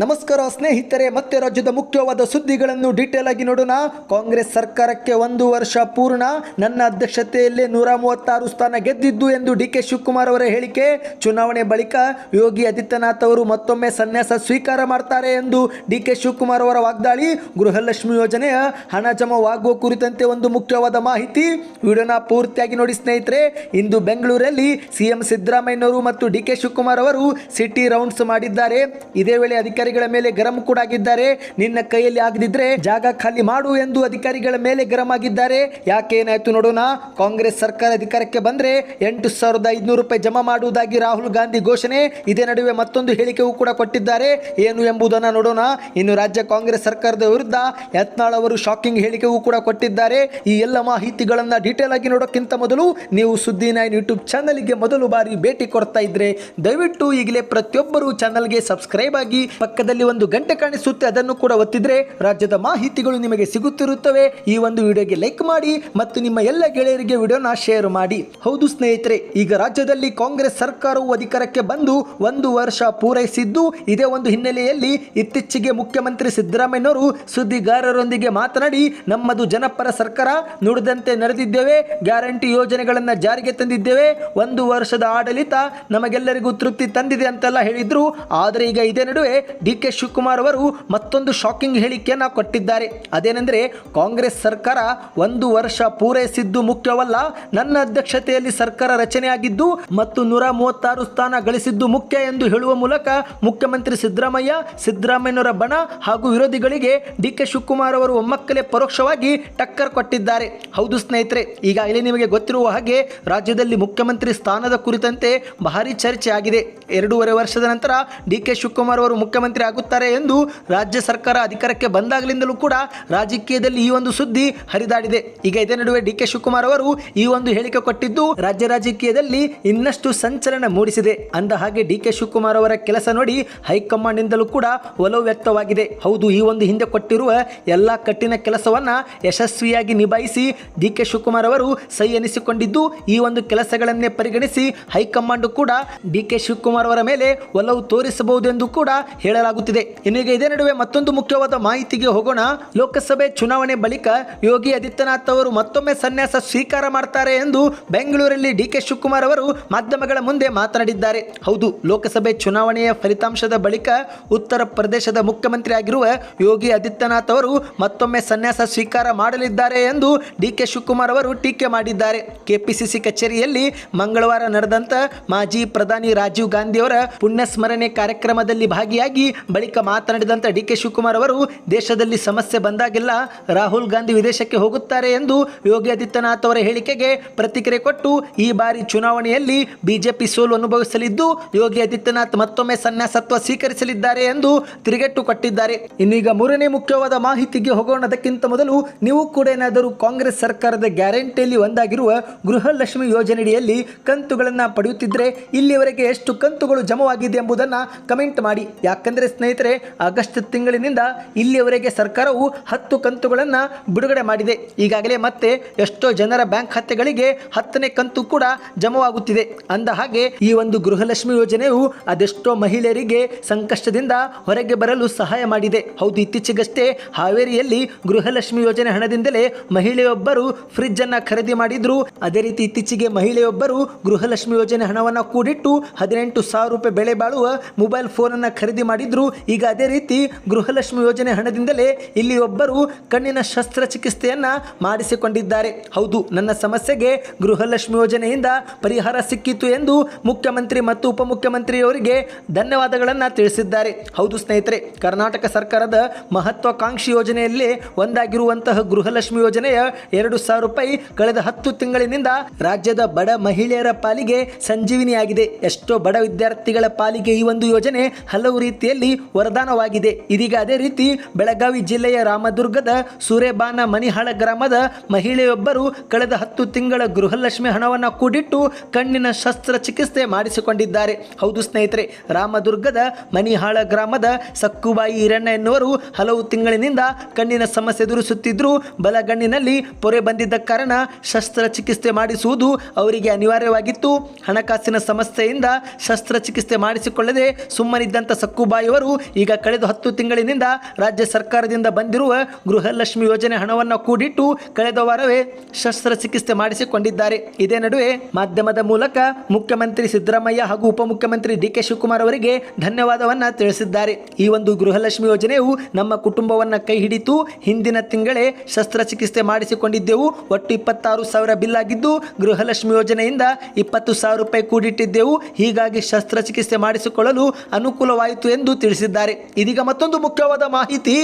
ನಮಸ್ಕಾರ ಸ್ನೇಹಿತರೆ, ಮತ್ತೆ ರಾಜ್ಯದ ಮುಖ್ಯವಾದ ಸುದ್ದಿಗಳನ್ನು ಡೀಟೇಲ್ ಆಗಿ ನೋಡೋಣ. ಕಾಂಗ್ರೆಸ್ ಸರ್ಕಾರಕ್ಕೆ ಒಂದು ವರ್ಷ ಪೂರ್ಣ. ನನ್ನ ಅಧ್ಯಕ್ಷತೆಯಲ್ಲೇ ನೂರ ಮೂವತ್ತಾರು ಸ್ಥಾನ ಗೆದ್ದಿದ್ದು ಎಂದು ಡಿ ಕೆ ಶಿವಕುಮಾರ್ ಅವರ ಹೇಳಿಕೆ. ಚುನಾವಣೆ ಬಳಿಕ ಯೋಗಿ ಆದಿತ್ಯನಾಥ್ ಅವರು ಮತ್ತೊಮ್ಮೆ ಸನ್ಯಾಸ ಸ್ವೀಕಾರ ಮಾಡ್ತಾರೆ ಎಂದು ಡಿ ಕೆ ಶಿವಕುಮಾರ್ ಅವರ ವಾಗ್ದಾಳಿ. ಗೃಹಲಕ್ಷ್ಮಿ ಯೋಜನೆಯ ಹಣ ಜಮವಾಗುವ ಕುರಿತಂತೆ ಒಂದು ಮುಖ್ಯವಾದ ಮಾಹಿತಿ. ವಿಡಿಯೋನ ಪೂರ್ತಿಯಾಗಿ ನೋಡಿ ಸ್ನೇಹಿತರೆ. ಇಂದು ಬೆಂಗಳೂರಲ್ಲಿ ಸಿಎಂ ಸಿದ್ದರಾಮಯ್ಯನವರು ಮತ್ತು ಡಿ ಕೆ ಶಿವಕುಮಾರ್ ಅವರು ಸಿಟಿ ರೌಂಡ್ಸ್ ಮಾಡಿದ್ದಾರೆ. ಇದೇ ವೇಳೆ ಅಧಿಕಾರಿಗಳ ಮೇಲೆ ಗರಂ ಕೂಡ ಆಗಿದ್ದಾರೆ. ನಿನ್ನ ಕೈಯಲ್ಲಿ ಆಗದಿದ್ರೆ ಜಾಗ ಖಾಲಿ ಮಾಡು ಎಂದು ಅಧಿಕಾರಿಗಳ ಮೇಲೆ ಗರಂ ಆಗಿದ್ದಾರೆ. ಯಾಕೆ ಏನಾಯ್ತು ನೋಡೋಣ. ಕಾಂಗ್ರೆಸ್ ಸರ್ಕಾರ ಅಧಿಕಾರಕ್ಕೆ ಬಂದ್ರೆ ಎಂಟು ಸಾವಿರದ ಐದುನೂರು ರೂಪಾಯಿ ಜಮಾ ಮಾಡುವುದಾಗಿ ರಾಹುಲ್ ಗಾಂಧಿ ಘೋಷಣೆ. ಇದೇ ನಡುವೆ ಮತ್ತೊಂದು ಹೇಳಿಕೆಯೂ ಕೂಡ ಕೊಟ್ಟಿದ್ದಾರೆ. ಏನು ಎಂಬುದನ್ನು ನೋಡೋಣ. ಇನ್ನು ರಾಜ್ಯ ಕಾಂಗ್ರೆಸ್ ಸರ್ಕಾರದ ವಿರುದ್ಧ ಯತ್ನಾಳ್ ಅವರು ಶಾಕಿಂಗ್ ಹೇಳಿಕೆಯೂ ಕೂಡ ಕೊಟ್ಟಿದ್ದಾರೆ. ಈ ಎಲ್ಲ ಮಾಹಿತಿಗಳನ್ನ ಡೀಟೇಲ್ ಆಗಿ ನೋಡೋಕ್ಕಿಂತ ಮೊದಲು ನೀವು ಸುದ್ದಿ ನೈನ್ ಯೂಟ್ಯೂಬ್ ಚಾನಲ್ಗೆ ಮೊದಲು ಬಾರಿ ಭೇಟಿ ಕೊಡ್ತಾ ಇದ್ರೆ ದಯವಿಟ್ಟು ಈಗಲೇ ಪ್ರತಿಯೊಬ್ಬರು ಚಾನಲ್ಗೆ ಸಬ್ಸ್ಕ್ರೈಬ್ ಆಗಿ ಪಕ್ಕದಲ್ಲಿ ಒಂದು ಗಂಟೆ ಕಾಣಿಸುತ್ತೆ, ಅದನ್ನು ಕೂಡ ಒತ್ತಿದ್ರೆ ರಾಜ್ಯದ ಮಾಹಿತಿಗಳು ನಿಮಗೆ ಸಿಗುತ್ತಿರುತ್ತವೆ. ಈ ಒಂದು ವಿಡಿಯೋಗೆ ಲೈಕ್ ಮಾಡಿ ಮತ್ತು ನಿಮ್ಮ ಎಲ್ಲ ಗೆಳೆಯರಿಗೆ ವಿಡಿಯೋನ ಶೇರ್ ಮಾಡಿ. ಹೌದು ಸ್ನೇಹಿತರೆ, ಈಗ ರಾಜ್ಯದಲ್ಲಿ ಕಾಂಗ್ರೆಸ್ ಸರ್ಕಾರವು ಅಧಿಕಾರಕ್ಕೆ ಬಂದು ಒಂದು ವರ್ಷ ಪೂರೈಸಿದ್ದು, ಇದೇ ಒಂದು ಹಿನ್ನೆಲೆಯಲ್ಲಿ ಇತ್ತೀಚೆಗೆ ಮುಖ್ಯಮಂತ್ರಿ ಸಿದ್ದರಾಮಯ್ಯನವರು ಸುದ್ದಿಗಾರರೊಂದಿಗೆ ಮಾತನಾಡಿ, ನಮ್ಮದು ಜನಪರ ಸರ್ಕಾರ, ನುಡಿದಂತೆ ನಡೆದಿದ್ದೇವೆ, ಗ್ಯಾರಂಟಿ ಯೋಜನೆಗಳನ್ನು ಜಾರಿಗೆ ತಂದಿದ್ದೇವೆ, ಒಂದು ವರ್ಷದ ಆಡಳಿತ ನಮಗೆಲ್ಲರಿಗೂ ತೃಪ್ತಿ ತಂದಿದೆ ಅಂತೆಲ್ಲ ಹೇಳಿದ್ರು. ಆದರೆ ಈಗ ಇದೇ ನಡುವೆ ಡಿ ಕೆ ಶಿವಕುಮಾರ್ ಅವರು ಮತ್ತೊಂದು ಶಾಕಿಂಗ್ ಹೇಳಿಕೆಯನ್ನು ಕೊಟ್ಟಿದ್ದಾರೆ. ಅದೇನೆಂದರೆ, ಕಾಂಗ್ರೆಸ್ ಸರ್ಕಾರ ಒಂದು ವರ್ಷ ಪೂರೈಸಿದ್ದು ಮುಖ್ಯವಲ್ಲ, ನನ್ನ ಅಧ್ಯಕ್ಷತೆಯಲ್ಲಿ ಸರ್ಕಾರ ರಚನೆಯಾಗಿದ್ದು ಮತ್ತು ನೂರ ಮೂವತ್ತಾರು ಸ್ಥಾನ ಗಳಿಸಿದ್ದು ಮುಖ್ಯ ಎಂದು ಹೇಳುವ ಮೂಲಕ ಮುಖ್ಯಮಂತ್ರಿ ಸಿದ್ದರಾಮಯ್ಯ, ಸಿದ್ದರಾಮಯ್ಯನವರ ಬಣ ಹಾಗೂ ವಿರೋಧಿಗಳಿಗೆ ಡಿ ಕೆ ಶಿವಕುಮಾರ್ ಅವರು ಒಮ್ಮಕ್ಕಲೇ ಪರೋಕ್ಷವಾಗಿ ಟಕ್ಕರ್ ಕೊಟ್ಟಿದ್ದಾರೆ. ಹೌದು ಸ್ನೇಹಿತರೆ, ಈಗ ಇಲ್ಲಿ ನಿಮಗೆ ಗೊತ್ತಿರುವ ಹಾಗೆ ರಾಜ್ಯದಲ್ಲಿ ಮುಖ್ಯಮಂತ್ರಿ ಸ್ಥಾನದ ಕುರಿತಂತೆ ಭಾರಿ ಚರ್ಚೆ ಆಗಿದೆ ಎರಡೂವರೆ ವರ್ಷದ ನಂತರ ಡಿ ಕೆ ಶಿವಕುಮಾರ್ ಅವರು ಮುಖ್ಯಮಂತ್ರಿ ಆಗುತ್ತಾರೆ ಎಂದು ರಾಜ್ಯ ಸರ್ಕಾರ ಅಧಿಕಾರಕ್ಕೆ ಬಂದಾಗಲಿಂದಲೂ ಕೂಡ ರಾಜಕೀಯದಲ್ಲಿ ಈ ಒಂದು ಸುದ್ದಿ ಹರಿದಾಡಿದೆ. ಈಗ ಇದೇ ನಡುವೆ ಡಿ ಕೆ ಶಿವಕುಮಾರ್ ಅವರು ಈ ಒಂದು ಹೇಳಿಕೆ ಕೊಟ್ಟಿದ್ದು ರಾಜ್ಯ ರಾಜಕೀಯದಲ್ಲಿ ಇನ್ನಷ್ಟು ಸಂಚಲನ ಮೂಡಿಸಿದೆ. ಅಂದ ಹಾಗೆ ಡಿ ಕೆ ಶಿವಕುಮಾರ್ ಅವರ ಕೆಲಸ ನೋಡಿ ಹೈಕಮಾಂಡ್ ನಿಂದಲೂ ಕೂಡ ಒಲವು ವ್ಯಕ್ತವಾಗಿದೆ. ಹೌದು, ಈ ಒಂದು ಹಿಂದೆ ಕೊಟ್ಟಿರುವ ಎಲ್ಲ ಕಠಿಣ ಕೆಲಸವನ್ನ ಯಶಸ್ವಿಯಾಗಿ ನಿಭಾಯಿಸಿ ಡಿ ಕೆ ಶಿವಕುಮಾರ್ ಅವರು ಸೈ ಎನಿಸಿಕೊಂಡಿದ್ದು ಈ ಒಂದು ಕೆಲಸಗಳನ್ನೇ ಪರಿಗಣಿಸಿ ಹೈಕಮಾಂಡ್ ಕೂಡ ಡಿ ಕೆ ಶಿವಕುಮಾರ್ ಅವರ ಮೇಲೆ ಒಲವು ತೋರಿಸಬಹುದು ಎಂದು ಕೂಡ ಹೇಳಲಾಗುತ್ತಿದೆ ಇನ್ನು ಈಗ ಇದೇ ನಡುವೆ ಮತ್ತೊಂದು ಮುಖ್ಯವಾದ ಮಾಹಿತಿಗೆ ಹೋಗೋಣ. ಲೋಕಸಭೆ ಚುನಾವಣೆ ಬಳಿಕ ಯೋಗಿ ಆದಿತ್ಯನಾಥ್ ಅವರು ಮತ್ತೊಮ್ಮೆ ಸನ್ಯಾಸ ಸ್ವೀಕಾರ ಮಾಡ್ತಾರೆ ಎಂದು ಬೆಂಗಳೂರಲ್ಲಿ ಡಿ ಕೆ ಶಿವಕುಮಾರ್ ಅವರು ಮಾಧ್ಯಮಗಳ ಮುಂದೆ ಮಾತನಾಡಿದ್ದಾರೆ. ಹೌದು, ಲೋಕಸಭೆ ಚುನಾವಣೆಯ ಫಲಿತಾಂಶದ ಬಳಿಕ ಉತ್ತರ ಪ್ರದೇಶದ ಮುಖ್ಯಮಂತ್ರಿ ಆಗಿರುವ ಯೋಗಿ ಆದಿತ್ಯನಾಥ್ ಅವರು ಮತ್ತೊಮ್ಮೆ ಸನ್ಯಾಸ ಸ್ವೀಕಾರ ಮಾಡಲಿದ್ದಾರೆ ಎಂದು ಡಿ ಕೆ ಶಿವಕುಮಾರ್ ಅವರು ಟೀಕೆ ಮಾಡಿದ್ದಾರೆ. ಕೆಪಿಸಿಸಿ ಕಚೇರಿಯಲ್ಲಿ ಮಂಗಳವಾರ ನಡೆದಂತ ಮಾಜಿ ಪ್ರಧಾನಿ ರಾಜೀವ್ ಗಾಂಧಿ ಅವರ ಪುಣ್ಯ ಸ್ಮರಣೆ ಕಾರ್ಯಕ್ರಮದಲ್ಲಿ ಭಾಗಿಯಾಗಿ ಬಳಿಕ ಮಾತನಾಡಿದಂಥ ಡಿ ಕೆ ಶಿವಕುಮಾರ್ ಅವರು, ದೇಶದಲ್ಲಿ ಸಮಸ್ಯೆ ಬಂದಾಗೆಲ್ಲ ರಾಹುಲ್ ಗಾಂಧಿ ವಿದೇಶಕ್ಕೆ ಹೋಗುತ್ತಾರೆ ಎಂದು ಯೋಗಿ ಆದಿತ್ಯನಾಥ್ ಅವರ ಹೇಳಿಕೆಗೆ ಪ್ರತಿಕ್ರಿಯೆ ಕೊಟ್ಟು ಈ ಬಾರಿ ಚುನಾವಣೆಯಲ್ಲಿ ಬಿಜೆಪಿ ಸೋಲು ಅನುಭವಿಸಲಿದ್ದು, ಯೋಗಿ ಆದಿತ್ಯನಾಥ್ ಮತ್ತೊಮ್ಮೆ ಸನ್ಯಾಸತ್ವ ಸ್ವೀಕರಿಸಲಿದ್ದಾರೆ ಎಂದು ತಿರುಗೇಟು ಕೊಟ್ಟಿದ್ದಾರೆ. ಇನ್ನೀಗ ಮೂರನೇ ಮುಖ್ಯವಾದ ಮಾಹಿತಿಗೆ ಹೋಗೋಣ. ಅದಕ್ಕಿಂತ ಮೊದಲು ನೀವು ಕೂಡ ಏನಾದರೂ ಕಾಂಗ್ರೆಸ್ ಸರ್ಕಾರದ ಗ್ಯಾರಂಟಿಯಲ್ಲಿ ಒಂದಾಗಿರುವ ಗೃಹಲಕ್ಷ್ಮಿ ಯೋಜನೆಯಡಿಯಲ್ಲಿ ಕಂತುಗಳನ್ನು ಪಡೆಯುತ್ತಿದ್ದರೆ ಇಲ್ಲಿಯವರೆಗೆ ಎಷ್ಟು ಕಂತುಗಳು ಜಮವಾಗಿದೆ ಎಂಬುದನ್ನು ಕಮೆಂಟ್ ಮಾಡಿ. ಯಾಕಂದರೆ ಸ್ನೇಹಿತರೆ, ಆಗಸ್ಟ್ ತಿಂಗಳಿನಿಂದ ಇಲ್ಲಿಯವರೆಗೆ ಸರ್ಕಾರವು ಹತ್ತು ಕಂತುಗಳನ್ನು ಬಿಡುಗಡೆ ಮಾಡಿದೆ. ಈಗಾಗಲೇ ಮತ್ತೆ ಎಷ್ಟೋ ಜನರ ಬ್ಯಾಂಕ್ ಖಾತೆಗಳಿಗೆ ಹತ್ತನೇ ಕಂತು ಕೂಡ ಜಮವಾಗುತ್ತಿದೆ. ಅಂದ ಹಾಗೆ ಈ ಒಂದು ಗೃಹಲಕ್ಷ್ಮಿ ಯೋಜನೆಯು ಅದೆಷ್ಟೋ ಮಹಿಳೆಯರಿಗೆ ಸಂಕಷ್ಟದಿಂದ ಹೊರಗೆ ಬರಲು ಸಹಾಯ ಮಾಡಿದೆ. ಹೌದು, ಇತ್ತೀಚೆಗಷ್ಟೇ ಹಾವೇರಿಯಲ್ಲಿ ಗೃಹಲಕ್ಷ್ಮಿ ಯೋಜನೆ ಹಣದಿಂದಲೇ ಮಹಿಳೆಯೊಬ್ಬರು ಫ್ರಿಜ್ ಅನ್ನ ಖರೀದಿ ಮಾಡಿದ್ರು. ಅದೇ ರೀತಿ ಇತ್ತೀಚೆಗೆ ಮಹಿಳೆಯೊಬ್ಬರು ಗೃಹಲಕ್ಷ್ಮಿ ಯೋಜನೆ ಹಣವನ್ನು ಕೂಡಿಟ್ಟು ಹದಿನೆಂಟು ಸಾವಿರ ರೂಪಾಯಿ ಬೆಲೆ ಬಾಳುವ ಮೊಬೈಲ್ ಫೋನ್ ಅನ್ನ ಖರೀದಿ ಮಾಡಿದ್ರು. ಈಗ ಅದೇ ರೀತಿ ಗೃಹಲಕ್ಷ್ಮಿ ಯೋಜನೆ ಹಣದಿಂದಲೇ ಇಲ್ಲಿ ಒಬ್ಬರು ಕಣ್ಣಿನ ಶಸ್ತ್ರಚಿಕಿತ್ಸೆಯನ್ನ ಮಾಡಿಸಿಕೊಂಡಿದ್ದಾರೆ. ಹೌದು, ನನ್ನ ಸಮಸ್ಯೆಗೆ ಗೃಹಲಕ್ಷ್ಮಿ ಯೋಜನೆಯಿಂದ ಪರಿಹಾರ ಸಿಕ್ಕಿತು ಎಂದು ಮುಖ್ಯಮಂತ್ರಿ ಮತ್ತು ಉಪಮುಖ್ಯಮಂತ್ರಿಯವರಿಗೆ ಧನ್ಯವಾದಗಳನ್ನು ತಿಳಿಸಿದ್ದಾರೆ. ಹೌದು ಸ್ನೇಹಿತರೆ, ಕರ್ನಾಟಕ ಸರ್ಕಾರದ ಮಹತ್ವಾಕಾಂಕ್ಷಿ ಯೋಜನೆಯಲ್ಲಿ ಒಂದಾಗಿರುವಂತಹ ಗೃಹಲಕ್ಷ್ಮಿ ಯೋಜನೆಯ ಎರಡು ಸಾವಿರ ರೂಪಾಯಿ ಕಳೆದ ಹತ್ತು ತಿಂಗಳಿನಿಂದ ರಾಜ್ಯದ ಬಡ ಮಹಿಳೆಯರ ಪಾಲಿಗೆ ಸಂಜೀವಿನಿಯಾಗಿದೆ. ಎಷ್ಟೋ ಬಡ ವಿದ್ಯಾರ್ಥಿಗಳ ಪಾಲಿಗೆ ಈ ಒಂದು ಯೋಜನೆ ಹಲವು ರೀತಿಯಲ್ಲಿ ವರದಾನವಾಗಿದೆ. ಇದೀಗ ಅದೇ ರೀತಿ ಬೆಳಗಾವಿ ಜಿಲ್ಲೆಯ ರಾಮದುರ್ಗದ ಸೂರೆಬಾನ ಮನಿಹಾಳ ಗ್ರಾಮದ ಮಹಿಳೆಯೊಬ್ಬರು ಕಳೆದ ಹತ್ತು ತಿಂಗಳ ಗೃಹಲಕ್ಷ್ಮಿ ಹಣವನ್ನು ಕೂಡಿಟ್ಟು ಕಣ್ಣಿನ ಶಸ್ತ್ರಚಿಕಿತ್ಸೆ ಮಾಡಿಸಿಕೊಂಡಿದ್ದಾರೆ. ಹೌದು ಸ್ನೇಹಿತರೆ, ರಾಮದುರ್ಗದ ಮನಿಹಾಳ ಗ್ರಾಮದ ಸಕ್ಕುಬಾಯಿ ಈರಣ್ಣ ಎನ್ನುವರು ಹಲವು ತಿಂಗಳಿನಿಂದ ಕಣ್ಣಿನ ಸಮಸ್ಯೆ ಎದುರಿಸುತ್ತಿದ್ದರು ಬಲಗಣ್ಣಿನಲ್ಲಿ ಪೊರೆ ಬಂದಿದ್ದ ಕಾರಣ ಶಸ್ತ್ರಚಿಕಿತ್ಸೆ ಮಾಡಿಸುವುದು ಅವರಿಗೆ ಅನಿವಾರ್ಯವಾಗಿತ್ತು. ಹಣಕಾಸಿನ ಸಮಸ್ಯೆಯಿಂದ ಶಸ್ತ್ರಚಿಕಿತ್ಸೆ ಮಾಡಿಸಿಕೊಳ್ಳದೆ ಸುಮ್ಮನಿದ್ದಂಥ ಸಕ್ಕುಬಾಯಿ ಅವರು ಈಗ ಕಳೆದ ಹತ್ತು ತಿಂಗಳಿನಿಂದ ರಾಜ್ಯ ಸರ್ಕಾರದಿಂದ ಬಂದಿರುವ ಗೃಹಲಕ್ಷ್ಮಿ ಯೋಜನೆ ಹಣವನ್ನು ಕೂಡಿಟ್ಟು ಕಳೆದ ವಾರವೇ ಶಸ್ತ್ರಚಿಕಿತ್ಸೆ ಮಾಡಿಸಿಕೊಂಡಿದ್ದಾರೆ. ಇದೇ ನಡುವೆ ಮಾಧ್ಯಮದ ಮೂಲಕ ಮುಖ್ಯಮಂತ್ರಿ ಸಿದ್ದರಾಮಯ್ಯ ಹಾಗೂ ಉಪಮುಖ್ಯಮಂತ್ರಿ ಡಿ ಕೆ ಶಿವಕುಮಾರ್ ಅವರಿಗೆ ಧನ್ಯವಾದವನ್ನ ತಿಳಿಸಿದ್ದಾರೆ. ಈ ಒಂದು ಗೃಹಲಕ್ಷ್ಮಿ ಯೋಜನೆಯು ನಮ್ಮ ಕುಟುಂಬವನ್ನ ಕೈ ಹಿಡಿತು ಹಿಂದಿನ ತಿಂಗಳೇ ಶಸ್ತ್ರಚಿಕಿತ್ಸೆ ಮಾಡಿಸಿಕೊಂಡಿದ್ದೆವು. ಒಟ್ಟು ಇಪ್ಪತ್ತಾರು ಸಾವಿರ ಬಿಲ್ ಆಗಿದ್ದು ಗೃಹಲಕ್ಷ್ಮಿ ಯೋಜನೆಯಿಂದ ಇಪ್ಪತ್ತು ಸಾವಿರ ರೂಪಾಯಿ ಕೂಡಿಟ್ಟಿದ್ದೆವು. ಹೀಗಾಗಿ ಶಸ್ತ್ರಚಿಕಿತ್ಸೆ ಮಾಡಿಸಿಕೊಳ್ಳಲು ಅನುಕೂಲವಾಯಿತು ಎಂದು ತಿಳಿಸಿದ್ದಾರೆ. ಇದೀಗ ಮತ್ತೊಂದು ಮುಖ್ಯವಾದ ಮಾಹಿತಿ.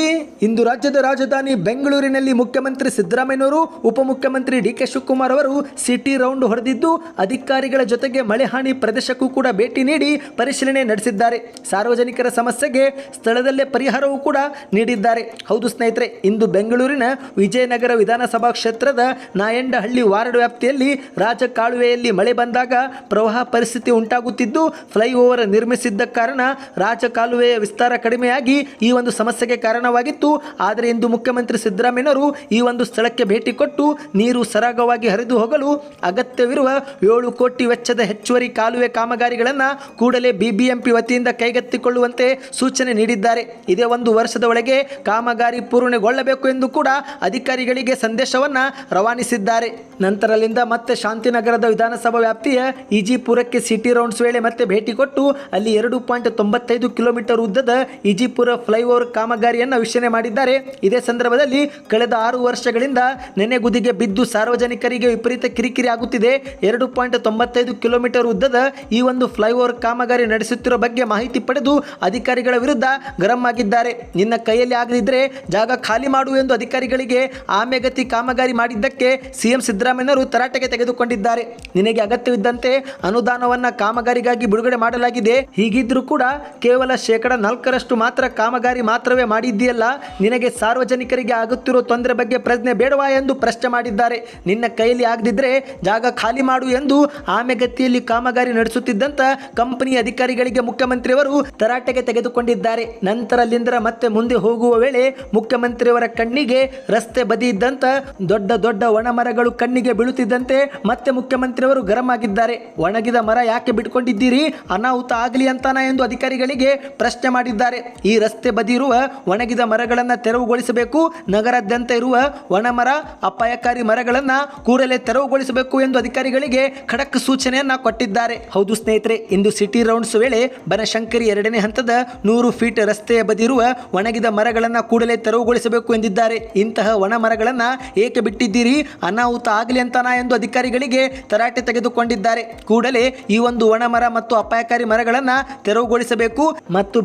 ಇಂದು ರಾಜ್ಯದ ರಾಜಧಾನಿ ಬೆಂಗಳೂರಿನಲ್ಲಿ ಮುಖ್ಯಮಂತ್ರಿ ಸಿದ್ದರಾಮಯ್ಯನವರು, ಉಪಮುಖ್ಯಮಂತ್ರಿ ಡಿ ಕೆ ಶಿವಕುಮಾರ್ ಅವರು ಸಿಟಿ ರೌಂಡ್ ಹೊಡೆದಿದ್ದು, ಅಧಿಕಾರಿಗಳ ಜೊತೆಗೆ ಮಳೆ ಹಾನಿ ಪ್ರದೇಶಕ್ಕೂ ಕೂಡ ಭೇಟಿ ನೀಡಿ ಪರಿಶೀಲನೆ ನಡೆಸಿದ್ದಾರೆ. ಸಾರ್ವಜನಿಕರ ಸಮಸ್ಯೆಗೆ ಸ್ಥಳದಲ್ಲೇ ಪರಿಹಾರವೂ ಕೂಡ ನೀಡಿದ್ದಾರೆ. ಹೌದು ಸ್ನೇಹಿತರೆ, ಇಂದು ಬೆಂಗಳೂರಿನ ವಿಜಯನಗರ ವಿಧಾನಸಭಾ ಕ್ಷೇತ್ರದ ನಾಯಂಡಹಳ್ಳಿ ವಾರ್ಡ್ ವ್ಯಾಪ್ತಿಯಲ್ಲಿ ರಾಜಕಾಲುವೆಯಲ್ಲಿ ಮಳೆ ಬಂದಾಗ ಪ್ರವಾಹ ಪರಿಸ್ಥಿತಿ ಉಂಟಾಗುತ್ತಿದ್ದು, ಫ್ಲೈಓವರ್ ನಿರ್ಮಿಸಿದ್ದ ಕಾರಣ ರಾಜ ಕಾಲುವೆಯ ವಿಸ್ತಾರ ಕಡಿಮೆಯಾಗಿ ಈ ಒಂದು ಸಮಸ್ಯೆಗೆ ಕಾರಣವಾಗಿತ್ತು. ಆದರೆ ಇಂದು ಮುಖ್ಯಮಂತ್ರಿ ಸಿದ್ದರಾಮಯ್ಯನವರು ಈ ಒಂದು ಸ್ಥಳಕ್ಕೆ ಭೇಟಿ ಕೊಟ್ಟು ನೀರು ಸರಾಗವಾಗಿ ಹರಿದು ಹೋಗಲು ಅಗತ್ಯವಿರುವ ಏಳು ಕೋಟಿ ವೆಚ್ಚದ ಹೆಚ್ಚುವರಿ ಕಾಲುವೆ ಕಾಮಗಾರಿಗಳನ್ನು ಕೂಡಲೇ ಬಿಬಿಎಂಪಿ ವತಿಯಿಂದ ಕೈಗೆತ್ತಿಕೊಳ್ಳುವಂತೆ ಸೂಚನೆ ನೀಡಿದ್ದಾರೆ. ಇದೇ ಒಂದು ವರ್ಷದ ಒಳಗೆ ಕಾಮಗಾರಿ ಪೂರ್ಣಗೊಳ್ಳಬೇಕು ಎಂದು ಕೂಡ ಅಧಿಕಾರಿಗಳಿಗೆ ಸಂದೇಶವನ್ನ ರವಾನಿಸಿದ್ದಾರೆ. ನಂತರಲ್ಲಿಂದ ಮತ್ತೆ ಶಾಂತಿನಗರದ ವಿಧಾನಸಭಾ ವ್ಯಾಪ್ತಿಯ ಇಜಿಪುರಕ್ಕೆ ಸಿಟಿ ರೌಂಡ್ಸ್ ವೇಳೆ ಮತ್ತೆ ಭೇಟಿ ಕೊಟ್ಟು ಅಲ್ಲಿ ಎರಡು ಪಾಯಿಂಟ್ ತೊಂಬತ್ತೈದು ಕಿಲೋಮೀಟರ್ ಉದ್ದದ ಇಜಿಪುರ ಫ್ಲೈಓವರ್ ಕಾಮಗಾರಿಯನ್ನು ವೀಕ್ಷಣೆ ಮಾಡಿದ್ದಾರೆ. ಇದೇ ಸಂದರ್ಭದಲ್ಲಿ ಕಳೆದ ಆರು ವರ್ಷಗಳಿಂದ ನೆನೆಗುದಿಗೆ ಬಿದ್ದು ಸಾರ್ವಜನಿಕರಿಗೆ ವಿಪರೀತ ಕಿರಿಕಿರಿ ಆಗುತ್ತಿದೆ. ಎರಡು ಪಾಯಿಂಟ್ ತೊಂಬತ್ತೈದು ಕಿಲೋಮೀಟರ್ ಉದ್ದದ ಈ ಒಂದು ಫ್ಲೈಓವರ್ ಕಾಮಗಾರಿ ನಡೆಸುತ್ತಿರುವ ಬಗ್ಗೆ ಮಾಹಿತಿ ಪಡೆದು ಅಧಿಕಾರಿಗಳ ವಿರುದ್ಧ ಗರಂ ಆಗಿದ್ದಾರೆ. ನಿನ್ನ ಕೈಯಲ್ಲಿ ಆಗದಿದ್ದರೆ ಜಾಗ ಖಾಲಿ ಮಾಡು ಎಂದು ಅಧಿಕಾರಿಗಳಿಗೆ ಆಮೆಗತಿ ಕಾಮಗಾರಿ ಮಾಡಿದ್ದಕ್ಕೆ ಸಿಎಂ ಸಿದ್ದರಾಮಯ್ಯನವರು ತರಾಟೆಗೆ ತೆಗೆದುಕೊಂಡಿದ್ದಾರೆ. ನಿನಗೆ ಅಗತ್ಯವಿದ್ದಂತೆ ಅನುದಾನವನ್ನ ಕಾಮಗಾರಿಗಾಗಿ ಬಿಡುಗಡೆ ಮಾಡಲಾಗಿದೆ. ಹೀಗಿದ್ರೂ ಕೂಡ ಕೇವಲ ಶೇಕಡ ನಾಲ್ಕರಷ್ಟು ಮಾತ್ರ ಕಾಮಗಾರಿ ಮಾತ್ರವೇ ಮಾಡಿದ್ದೀಯಲ್ಲ? ನಿನಗೆ ಸಾರ್ವಜನಿಕರಿಗೆ ಆಗುತ್ತಿರೋ ತೊಂದರೆ ಬಗ್ಗೆ ಪ್ರಜ್ಞೆ ಬೇಡವಾ ಎಂದು ಪ್ರಶ್ನೆ ಮಾಡಿದ್ದಾರೆ. ನಿನ್ನ ಕೈಲಿ ಆಗದಿದ್ದರೆ ಜಾಗ ಖಾಲಿ ಮಾಡು ಎಂದು ಆಮೆಗತಿಯಲ್ಲಿ ಕಾಮಗಾರಿ ನಡೆಸುತ್ತಿದ್ದಂತ ಕಂಪನಿ ಅಧಿಕಾರಿಗಳಿಗೆ ಮುಖ್ಯಮಂತ್ರಿಯವರು ತರಾಟೆಗೆ ತೆಗೆದುಕೊಂಡಿದ್ದಾರೆ. ನಂತರ ಲಿಂದ್ರ ಮತ್ತೆ ಮುಂದೆ ಹೋಗುವ ವೇಳೆ ಮುಖ್ಯಮಂತ್ರಿಯವರ ಕಣ್ಣಿಗೆ ರಸ್ತೆ ಬದಿ ಇದ್ದಂತ ದೊಡ್ಡ ದೊಡ್ಡ ಒಣ ಮರಗಳು ಕಣ್ಣಿಗೆ ಬೀಳುತ್ತಿದ್ದಂತೆ ಮತ್ತೆ ಮುಖ್ಯಮಂತ್ರಿಯವರು ಗರಂ ಆಗಿದ್ದಾರೆ. ಒಣಗಿದ ಮರ ಯಾಕೆ ಬಿಟ್ಕೊಂಡಿದ್ದೀರಿ? ಅನಾಹುತ ಆಗಲಿ ಅಂತಾನ ಎಂದು ಅಧಿಕಾರಿಗಳಿಗೆ ಪ್ರಶ್ನೆ ಮಾಡಿದ್ದಾರೆ. ಈ ರಸ್ತೆ ಬದಿ ಇರುವ ಒಣಗಿದ ಮರಗಳನ್ನು ತೆರವುಗೊಳಿಸಬೇಕು, ನಗರಾದ್ಯಂತ ಇರುವ ಒಣ ಮರ ಅಪಾಯಕಾರಿ ಮರಗಳನ್ನು ಕೂಡಲೇ ತೆರವುಗೊಳಿಸಬೇಕು ಎಂದು ಅಧಿಕಾರಿಗಳಿಗೆ ಖಡಕ್ ಸೂಚನೆಯನ್ನ ಕೊಟ್ಟಿದ್ದಾರೆ. ಹೌದು ಸ್ನೇಹಿತರೆ, ಇಂದು ಸಿಟಿ ರೌಂಡ್ಸ್ ವೇಳೆ ಬನಶಂಕರಿ ಎರಡನೇ ಹಂತದ ನೂರು ಫೀಟ್ ರಸ್ತೆಯ ಬದಿರುವ ಒಣಗಿದ ಮರಗಳನ್ನು ಕೂಡಲೇ ತೆರವುಗೊಳಿಸಬೇಕು ಎಂದಿದ್ದಾರೆ. ಇಂತಹ ಒಣ ಮರಗಳನ್ನು ಏಕೆ ಬಿಟ್ಟಿದ್ದೀರಿ? ಅನಾಹುತ ಆಗಲಿ ಅಂತಾನ ಎಂದು ಅಧಿಕಾರಿಗಳಿಗೆ ತರಾಟೆ ತೆಗೆದುಕೊಂಡಿದ್ದಾರೆ. ಕೂಡಲೇ ಈ ಒಂದು ಒಣ ಮತ್ತು ಅಪಾಯಕಾರಿ ಮರಗಳನ್ನು ತೆರವುಗೊಳಿಸಬೇಕು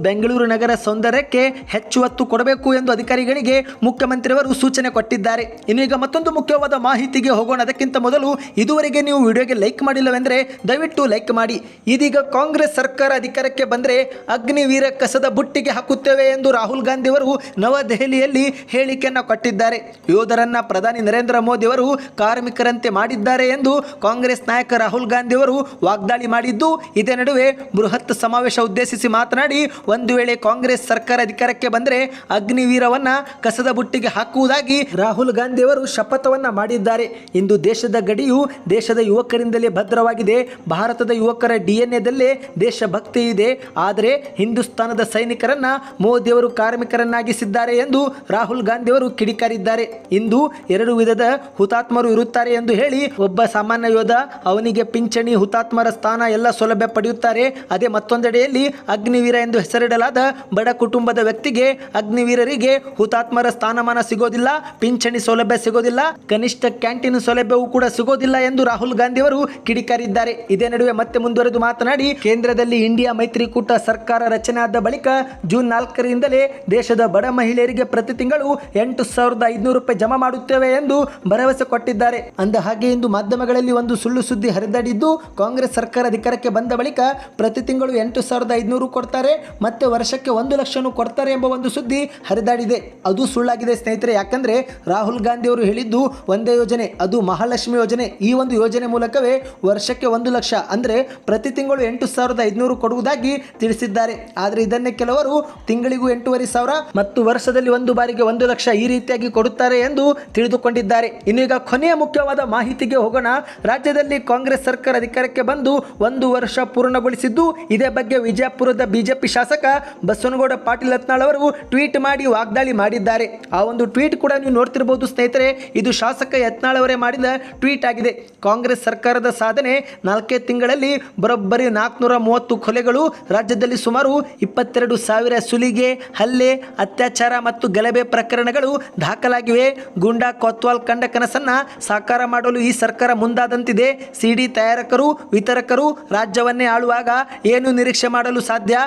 ಬೆಂಗಳೂರು ನಗರ ಸೌಂದರ್ಯಕ್ಕೆ ಹೆಚ್ಚು ಒತ್ತು ಕೊಡಬೇಕು ಎಂದು ಅಧಿಕಾರಿಗಳಿಗೆ ಮುಖ್ಯಮಂತ್ರಿಯವರು ಸೂಚನೆ ಕೊಟ್ಟಿದ್ದಾರೆ. ಇನ್ನೀಗ ಮತ್ತೊಂದು ಮುಖ್ಯವಾದ ಮಾಹಿತಿಗೆ ಹೋಗೋಣ. ಅದಕ್ಕಿಂತ ಮೊದಲು ಇದುವರೆಗೆ ನೀವು ವಿಡಿಯೋಗೆ ಲೈಕ್ ಮಾಡಿಲ್ಲವೆಂದರೆ ದಯವಿಟ್ಟು ಲೈಕ್ ಮಾಡಿ. ಇದೀಗ ಕಾಂಗ್ರೆಸ್ ಸರ್ಕಾರ ಅಧಿಕಾರಕ್ಕೆ ಬಂದರೆ ಅಗ್ನಿವೀರ ಕಸದ ಬುಟ್ಟಿಗೆ ಹಾಕುತ್ತೇವೆ ಎಂದು ರಾಹುಲ್ ಗಾಂಧಿ ಅವರು ನವದೆಹಲಿಯಲ್ಲಿ ಹೇಳಿಕೆಯನ್ನು ಕೊಟ್ಟಿದ್ದಾರೆ. ಯೋಧರನ್ನ ಪ್ರಧಾನಿ ನರೇಂದ್ರ ಮೋದಿ ಅವರು ಕಾರ್ಮಿಕರಂತೆ ಮಾಡಿದ್ದಾರೆ ಎಂದು ಕಾಂಗ್ರೆಸ್ ನಾಯಕ ರಾಹುಲ್ ಗಾಂಧಿ ಅವರು ವಾಗ್ದಾಳಿ ಮಾಡಿದ್ದು, ಇದೇ ನಡುವೆ ಬೃಹತ್ ಸಮಾವೇಶ ಉದ್ದೇಶಿಸಿ ಮಾತನಾಡಿ ಒಂದು ವೇಳೆ ಕಾಂಗ್ರೆಸ್ ಸರ್ಕಾರ ಅಧಿಕಾರಕ್ಕೆ ಬಂದರೆ ಅಗ್ನಿವೀರವನ್ನ ಕಸದ ಬುಟ್ಟಿಗೆ ಹಾಕುವುದಾಗಿ ರಾಹುಲ್ ಗಾಂಧಿ ಅವರು ಶಪಥವನ್ನ ಮಾಡಿದ್ದಾರೆ. ಇಂದು ದೇಶದ ಗಡಿಯು ದೇಶದ ಯುವಕರಿಂದಲೇ ಭದ್ರವಾಗಿದೆ. ಭಾರತದ ಯುವಕರ ಡಿಎನ್ಎದಲ್ಲೇ ದೇಶಭಕ್ತಿ ಇದೆ. ಆದರೆ ಹಿಂದೂಸ್ತಾನದ ಸೈನಿಕರನ್ನ ಮೋದಿಯವರು ಕಾರ್ಮಿಕರನ್ನಾಗಿಸಿದ್ದಾರೆ ಎಂದು ರಾಹುಲ್ ಗಾಂಧಿ ಅವರು ಕಿಡಿಕಾರಿದ್ದಾರೆ. ಇಂದು ಎರಡು ವಿಧದ ಹುತಾತ್ಮರು ಇರುತ್ತಾರೆ ಎಂದು ಹೇಳಿ ಒಬ್ಬ ಸಾಮಾನ್ಯ ಯೋಧ ಅವನಿಗೆ ಪಿಂಚಣಿ ಹುತಾತ್ಮರ ಸ್ಥಾನ ಎಲ್ಲ ಸೌಲಭ್ಯ ಪಡೆಯುತ್ತಾರೆ. ಅದೇ ಮತ್ತೊಂದೆಡೆಯಲ್ಲಿ ಅಗ್ನಿವೀರ ಎಂದು ಹೆಸರಿಡಲಾದ ಬಡ ಕುಟುಂಬದ ವ್ಯಕ್ತಿಗೆ, ಅಗ್ನಿವೀರರಿಗೆ ಹುತಾತ್ಮರ ಸ್ಥಾನಮಾನ ಸಿಗೋದಿಲ್ಲ, ಪಿಂಚಣಿ ಸೌಲಭ್ಯ ಸಿಗೋದಿಲ್ಲ, ಕನಿಷ್ಠ ಕ್ಯಾಂಟೀನ್ ಸೌಲಭ್ಯವೂ ಕೂಡ ಸಿಗೋದಿಲ್ಲ ಎಂದು ರಾಹುಲ್ ಗಾಂಧಿ ಅವರು ಕಿಡಿಕಾರಿದ್ದಾರೆ. ಇದೇ ನಡುವೆ ಮತ್ತೆ ಮುಂದುವರೆದು ಮಾತನಾಡಿ, ಕೇಂದ್ರದಲ್ಲಿ ಇಂಡಿಯಾ ಮೈತ್ರಿಕೂಟ ಸರ್ಕಾರ ರಚನೆ ಆದ ಬಳಿಕ ಜೂನ್ ನಾಲ್ಕರಿಂದಲೇ ದೇಶದ ಬಡ ಮಹಿಳೆಯರಿಗೆ ಪ್ರತಿ ತಿಂಗಳು ಎಂಟು ಸಾವಿರದ ಐದುನೂರು ರೂಪಾಯಿ ಜಮಾ ಮಾಡುತ್ತೇವೆ ಎಂದು ಭರವಸೆ ಕೊಟ್ಟಿದ್ದಾರೆ. ಅಂದ ಹಾಗೆ ಇಂದು ಮಾಧ್ಯಮಗಳಲ್ಲಿ ಒಂದು ಸುಳ್ಳು ಸುದ್ದಿ ಹರಿದಾಡಿದ್ದು, ಕಾಂಗ್ರೆಸ್ ಸರ್ಕಾರ ಅಧಿಕಾರಕ್ಕೆ ಬಂದ ಬಳಿಕ ಪ್ರತಿ ತಿಂಗಳು ಎಂಟು ಸಾವಿರದ ಐದುನೂರು ಕೊಡ್ತಾರೆ. ಮತ್ತೆ ವರ್ಷಕ್ಕೆ ಒಂದು ಲಕ್ಷನೂ ಕೊಡ್ತಾರೆ ಎಂಬ ಒಂದು ಸುದ್ದಿ ಹರಿದಾಡಿದೆ. ಅದು ಸುಳ್ಳಾಗಿದೆ ಸ್ನೇಹಿತರೆ. ಯಾಕಂದರೆ ರಾಹುಲ್ ಗಾಂಧಿ ಅವರು ಹೇಳಿದ್ದು ಒಂದೇ ಯೋಜನೆ, ಅದು ಮಹಾಲಕ್ಷ್ಮಿ ಯೋಜನೆ. ಈ ಒಂದು ಯೋಜನೆ ಮೂಲಕವೇ ವರ್ಷಕ್ಕೆ ಒಂದು ಲಕ್ಷ, ಅಂದ್ರೆ ಪ್ರತಿ ತಿಂಗಳು ಎಂಟು ಸಾವಿರದ ಐದುನೂರು ಕೊಡುವುದಾಗಿ ತಿಳಿಸಿದ್ದಾರೆ. ಆದರೆ ಇದನ್ನೇ ಕೆಲವರು ತಿಂಗಳಿಗೂ ಎಂಟೂವರೆ ಸಾವಿರ ಮತ್ತು ವರ್ಷದಲ್ಲಿ ಒಂದು ಬಾರಿಗೆ ಒಂದು ಲಕ್ಷ ಈ ರೀತಿಯಾಗಿ ಕೊಡುತ್ತಾರೆ ಎಂದು ತಿಳಿದುಕೊಂಡಿದ್ದಾರೆ. ಇನ್ನೀಗ ಕೊನೆಯ ಮುಖ್ಯವಾದ ಮಾಹಿತಿಗೆ ಹೋಗೋಣ. ರಾಜ್ಯದಲ್ಲಿ ಕಾಂಗ್ರೆಸ್ ಸರ್ಕಾರ ಅಧಿಕಾರಕ್ಕೆ ಬಂದು ಒಂದು ವರ್ಷ ಪೂರ್ಣಗೊಳಿಸಿದ್ದು, ಇದೇ ಬಗ್ಗೆ ವಿಜಯಪುರದ ಬಿಜೆಪಿ ಶಾಸಕ ಶಾಸಕ ಬಸವನಗೌಡ ಪಾಟೀಲ್ ಹತ್ನಾಳ್ ಅವರು ಟ್ವೀಟ್ ಮಾಡಿ ವಾಗ್ದಾಳಿ ಮಾಡಿದ್ದಾರೆ. ಆ ಒಂದು ಟ್ವೀಟ್ ಕೂಡ ನೀವು ನೋಡ್ತಿರ್ಬೋದು ಸ್ನೇಹಿತರೆ, ಇದು ಶಾಸಕ ಯತ್ನಾಳ್ ಅವರೇ ಮಾಡಿದ ಟ್ವೀಟ್ ಆಗಿದೆ. ಕಾಂಗ್ರೆಸ್ ಸರ್ಕಾರದ ಸಾಧನೆ ನಾಲ್ಕೇ ತಿಂಗಳಲ್ಲಿ ಬರೋಬ್ಬರಿ ನಾಲ್ಕುನೂರ ಮೂವತ್ತು ಕೊಲೆಗಳು, ರಾಜ್ಯದಲ್ಲಿ ಸುಮಾರು ಇಪ್ಪತ್ತೆರಡು ಸಾವಿರ ಸುಲಿಗೆ, ಹಲ್ಲೆ, ಅತ್ಯಾಚಾರ ಮತ್ತು ಗಲಭೆ ಪ್ರಕರಣಗಳು ದಾಖಲಾಗಿವೆ. ಗುಂಡಾ ಕೊತ್ವಾಲ್ ಕಂಡ ಕನಸನ್ನು ಸಾಕಾರ ಮಾಡಲು ಈ ಸರ್ಕಾರ ಮುಂದಾದಂತಿದೆ. ಸಿಡಿ ತಯಾರಕರು, ವಿತರಕರು ರಾಜ್ಯವನ್ನೇ ಆಳುವಾಗ ಏನು ನಿರೀಕ್ಷೆ ಮಾಡಲು ಸಾಧ್ಯ?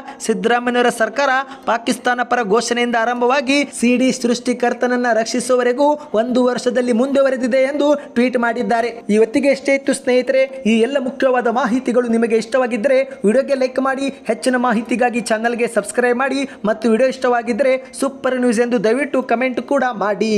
ಸಿದ್ದರಾಮಯ್ಯವರ ಸರ್ಕಾರ ಪಾಕಿಸ್ತಾನ ಪರ ಘೋಷಣೆಯಿಂದ ಆರಂಭವಾಗಿ ಸಿಡಿ ಸೃಷ್ಟಿಕರ್ತನನ್ನ ರಕ್ಷಿಸುವವರೆಗೂ ಒಂದು ವರ್ಷದಲ್ಲಿ ಮುಂದುವರೆದಿದೆ ಎಂದು ಟ್ವೀಟ್ ಮಾಡಿದ್ದಾರೆ. ಇವತ್ತಿಗೆ ಎಷ್ಟೇ ಇತ್ತು ಸ್ನೇಹಿತರೆ, ಈ ಎಲ್ಲ ಮುಖ್ಯವಾದ ಮಾಹಿತಿಗಳು ನಿಮಗೆ ಇಷ್ಟವಾಗಿದ್ದರೆ ವಿಡಿಯೋಗೆ ಲೈಕ್ ಮಾಡಿ, ಹೆಚ್ಚಿನ ಮಾಹಿತಿಗಾಗಿ ಚಾನಲ್ಗೆ ಸಬ್ಸ್ಕ್ರೈಬ್ ಮಾಡಿ ಮತ್ತು ವಿಡಿಯೋ ಇಷ್ಟವಾಗಿದ್ದರೆ ಸೂಪರ್ ನ್ಯೂಸ್ ಎಂದು ದಯವಿಟ್ಟು ಕಮೆಂಟ್ ಕೂಡ ಮಾಡಿ.